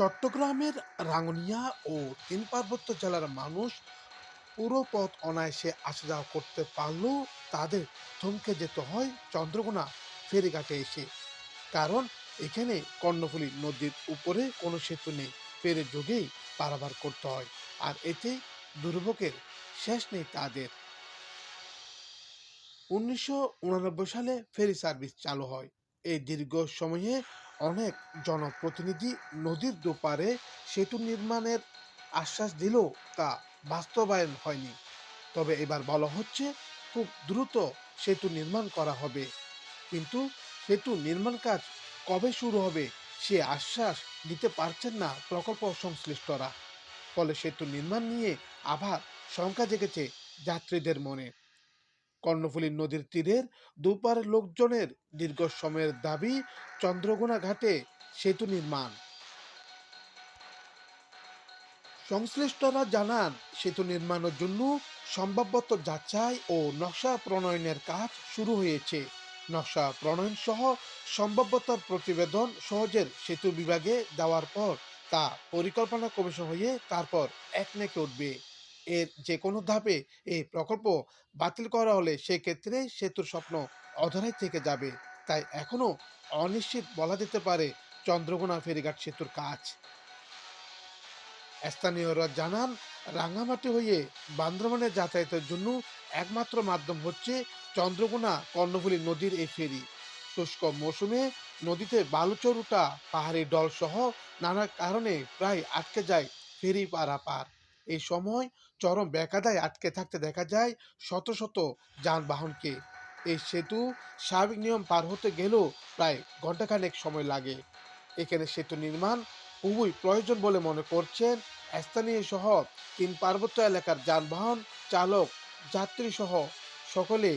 চট্টগ্রামের রাঙ্গুনিয়া ও তিন পার্বত্য জেলার মানুষ পুরো পথ অনায়াসে আসা যাওয়া করতে পারলেও তাদের থমকে যেতে হয় চন্দ্রকোনা ফেরিঘাটে এসে। কারণ এখানে কর্ণফুলী নদীর উপরে কোনো সেতু নেই, ফেরি যোগেই পারাবার করতে হয়, আর এতে দুর্ভোগের শেষ নেই তাদের। উনিশশো সালে ফেরি সার্ভিস চালু হয়। এই দীর্ঘ সময়ে অনেক জনপ্রতিনিধি নদীর দুপারে সেতু নির্মাণের আশ্বাস দিলেও তা বাস্তবায়ন হয়নি। তবে এবার বলা হচ্ছে, খুব দ্রুত সেতু নির্মাণ করা হবে। কিন্তু সেতু নির্মাণ কাজ কবে শুরু হবে সে আশ্বাস দিতে পারছেন না প্রকল্প সংশ্লিষ্টরা। ফলে সেতু নির্মাণ নিয়ে আবার শঙ্কা জেগেছে যাত্রীদের মনে। কর্ণফুলী নদীর তীরের দুপার লোকজনের দীর্ঘ সময়ের দাবি চন্দ্রকোনা ঘাটে সেতু নির্মাণ। সংশ্লিষ্টরা জানান, সেতু নির্মাণের জন্য সম্ভাব্যত যাচাই ও নকশা প্রণয়নের কাজ শুরু হয়েছে। নকশা প্রণয়ন সহ সম্ভাব্যতার প্রতিবেদন সহজের সেতু বিভাগে দেওয়ার পর তা পরিকল্পনা কমিশন হয়ে তারপর এক নেকে উঠবে। এর যে কোনো ধাপে এই প্রকল্প বাতিল করা হলে সেক্ষেত্রে সেতুর স্বপ্ন অধরাই থেকে যাবে। তাই এখনও অনিশ্চিত বলা যেতে পারে চন্দ্রকোনা ফেরিঘাট সেতুর কাজ। স্থানীয়রা জানান রাঙ্গামাটি হয়ে বান্দরবানে যাতায়াতের জন্য একমাত্র মাধ্যম হচ্ছে চন্দ্রকোনা কর্ণফুলী নদীর এই ফেরি। শুষ্ক মৌসুমে নদীতে বালুচরুটা পাহাড়ি ডলসহ নানা কারণে প্রায় আটকে যায় ফেরি পারাপার। এই সময় চরম ব্যাকাদায় আটকে থাকতে দেখা যায় শত শত যানবাহনকে। এই সেতু স্বাভাবিক নিয়ম পার হতে গেলেও প্রায় ঘন্টাখানেক সময় লাগে। এখানে সেতু নির্মাণ খুবই প্রয়োজন বলে মনে করছেন স্থানীয় সহ তিন পার্বত্য এলাকার যানবাহন চালক, যাত্রী সহ সকলে।